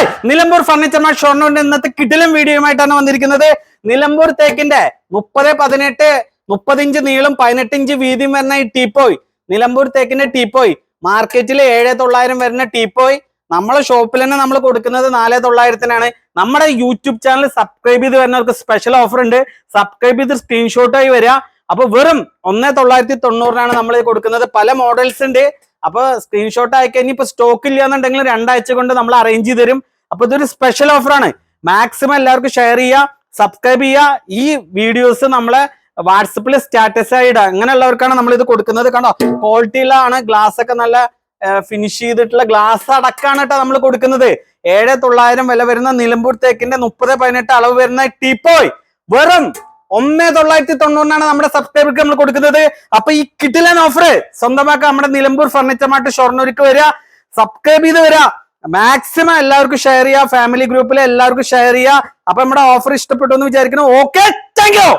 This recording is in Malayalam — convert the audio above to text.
ഹായ് നിലമ്പൂർ ഫർണിച്ചർ മാർട്ട് ഷൊർണൂരിന്റെ ഇന്നത്തെ കിടിലും വീഡിയോയുമായിട്ടാണ് വന്നിരിക്കുന്നത്. നിലമ്പൂർ തേക്കിന്റെ മുപ്പത് പതിനെട്ട് മുപ്പതിഞ്ച് നീളം പതിനെട്ടിഞ്ച് വീതിയും വരുന്ന ഈ ടീപ്പോയ്. നിലമ്പൂർ തേക്കിന്റെ ടീപ്പോയ്. മാർക്കറ്റിൽ ഏഴ് തൊള്ളായിരം വരുന്ന ടീപ്പോയ്. നമ്മളെ ഷോപ്പിൽ തന്നെ നമ്മൾ കൊടുക്കുന്നത് നാല് തൊള്ളായിരത്തിനാണ്. നമ്മുടെ യൂട്യൂബ് ചാനൽ സബ്സ്ക്രൈബ് ചെയ്ത് വരുന്നവർക്ക് സ്പെഷ്യൽ ഓഫർ ഉണ്ട്. സബ്സ്ക്രൈബ് ചെയ്ത് സ്ക്രീൻഷോട്ടായി വരിക അപ്പൊ വെറും ഒന്നേ തൊള്ളായിരത്തി തൊണ്ണൂറിനാണ് നമ്മൾ കൊടുക്കുന്നത്. പല മോഡൽസ് ഉണ്ട്. അപ്പൊ സ്ക്രീൻഷോട്ട് അയക്കാൻ ഇപ്പൊ സ്റ്റോക്ക് ഇല്ല എന്നുണ്ടെങ്കിൽ രണ്ടാഴ്ച കൊണ്ട് നമ്മൾ അറേഞ്ച് ചെയ്ത് തരും. അപ്പൊ ഇതൊരു സ്പെഷ്യൽ ഓഫറാണ് മാക്സിമം എല്ലാവർക്കും ഷെയർ ചെയ്യുക സബ്സ്ക്രൈബ് ചെയ്യുക. ഈ വീഡിയോസ് നമ്മളെ വാട്സപ്പിൽ സ്റ്റാറ്റസ് ആയി ഇടുക. അങ്ങനെയുള്ളവർക്കാണ് നമ്മൾ ഇത് കൊടുക്കുന്നത്. കണ്ടോ? ക്വാളിറ്റിയിലാണ് ഗ്ലാസ് ഒക്കെ നല്ല ഫിനിഷ് ചെയ്തിട്ടുള്ള ഗ്ലാസ് അടക്കാണ് കേട്ടോ നമ്മൾ കൊടുക്കുന്നത്. ഏഴ് തൊള്ളായിരം വില വരുന്ന നിലമ്പൂർ തേക്കിന്റെ മുപ്പത് പതിനെട്ട് അളവ് വരുന്ന ടീപ്പോയ്. വെറും ഒന്നേ തൊള്ളായിരത്തി തൊണ്ണൂറിനാണ് നമ്മുടെ സബ്സ്ക്രൈബർക്ക് നമ്മൾ കൊടുക്കുന്നത്. അപ്പൊ ഈ കിട്ടിലൻ ഓഫർ സ്വന്തമാക്കാൻ നമ്മുടെ നിലമ്പൂർ ഫർണിച്ചർ മാർട്ട് ഷൊർണൂർക്ക് വരിക. സബ്സ്ക്രൈബ് ചെയ്ത് വരിക. മാക്സിമം എല്ലാവർക്കും ഷെയർ ചെയ്യുക. ഫാമിലി ഗ്രൂപ്പിലെ എല്ലാവർക്കും ഷെയർ ചെയ്യുക. അപ്പൊ നമ്മുടെ ഓഫർ ഇഷ്ടപ്പെട്ടു എന്ന് വിചാരിക്കുന്നു. Okay thank you